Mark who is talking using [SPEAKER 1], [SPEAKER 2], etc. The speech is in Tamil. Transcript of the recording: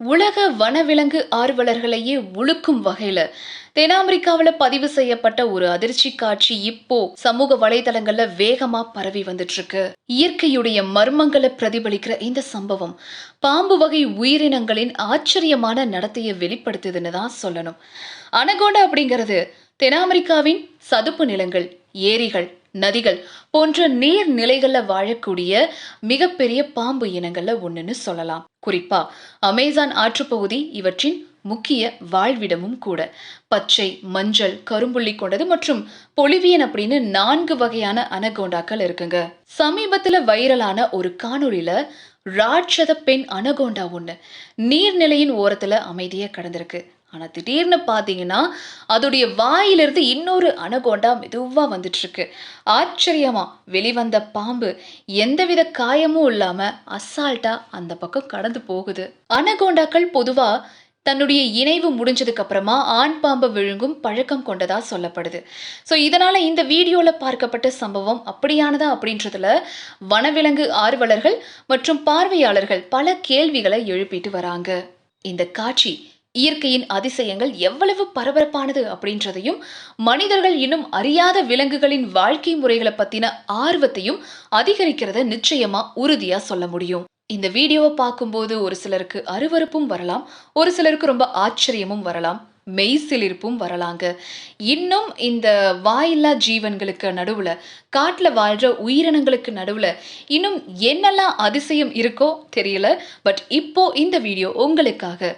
[SPEAKER 1] உலக வனவிலங்கு ஆர்வலர்களையே உழுக்கும் வகையில தென்னாப்பிரிக்காவுல பதிவு செய்யப்பட்ட ஒரு அதிர்ச்சி காட்சி இப்போ சமூக வலைதளங்கள்ல வேகமா பரவி வந்துட்டு இருக்கு இயற்கையுடைய மர்மங்களை பிரதிபலிக்கிற இந்த சம்பவம் பாம்பு வகை உயிரினங்களின் ஆச்சரியமான நடத்தையை வெளிப்படுத்துதுன்னு தான் சொல்லணும். அனகோண்டா அப்படிங்கிறது தென்னாப்பிரிக்காவின் சதுப்பு நிலங்கள் ஏரிகள் நதிகள் போன்ற நீர் நிலைகள்ல வாழக்கூடிய மிகப்பெரிய பாம்பு இனங்கள்ல ஒண்ணுன்னு சொல்லலாம். குறிப்பா அமேசான் ஆற்றுப்பகுதி இவற்றின் முக்கிய வாழ்விடமும் கூட. பச்சை மஞ்சள் கரும்புள்ளி கொண்டது மற்றும் பொலிவியன் அப்படின்னு நான்கு வகையான அனகோண்டாக்கள் இருக்குங்க. சமீபத்துல வைரலான ஒரு காணொளியில ராட்சத பெண் அனகோண்டா ஒண்ணு நீர்நிலையின் ஓரத்துல அமைதியா கடந்திருக்கு. ஆனால் திடீர்னு பார்த்தீங்கன்னா அதோடைய வாயிலிருந்து இன்னொரு அனகோண்டா மெதுவாக வந்துட்டுருக்கு. ஆச்சரியமாக வெளிவந்த பாம்பு. எந்தவித காயமும் இல்லாமல் அசால்ட்டாக அந்த பக்கம் கடந்து போகுது. அனகோண்டாக்கள் பொதுவாக தன்னுடைய இணைவு முடிஞ்சதுக்கு அப்புறமா ஆண் பாம்பை விழுங்கும் பழக்கம் கொண்டதா சொல்லப்படுது. ஸோ இதனால இந்த வீடியோவில் பார்க்கப்பட்ட சம்பவம் அப்படியானதா அப்படின்றதுல வனவிலங்கு ஆர்வலர்கள் மற்றும் பார்வையாளர்கள் பல கேள்விகளை எழுப்பிட்டு வராங்க. இந்த காட்சி இயற்கையின் அதிசயங்கள் எவ்வளவு பரபரப்பானது அப்படின்றதையும் மனிதர்கள் இன்னும் அறியாத விலங்குகளின் வாழ்க்கை முறைகளை பத்தின ஆர்வத்தையும் அதிகரிக்கிறத நிச்சயமா உறுதியா சொல்ல முடியும். இந்த வீடியோவை பார்க்கும்போது ஒரு சிலருக்கு அருவருப்பும் வரலாம் ஒரு சிலருக்கு ரொம்ப ஆச்சரியமும் வரலாம் மெய்சிலிருப்பும் வரலாங்க. இன்னும் இந்த வாயில்லா ஜீவன்களுக்கு நடுவுல காட்டுல வாழ்ற உயிரினங்களுக்கு நடுவுல இன்னும் என்னெல்லாம் அதிசயம் இருக்கோ தெரியல பட் இப்போ இந்த வீடியோ உங்களுக்காக.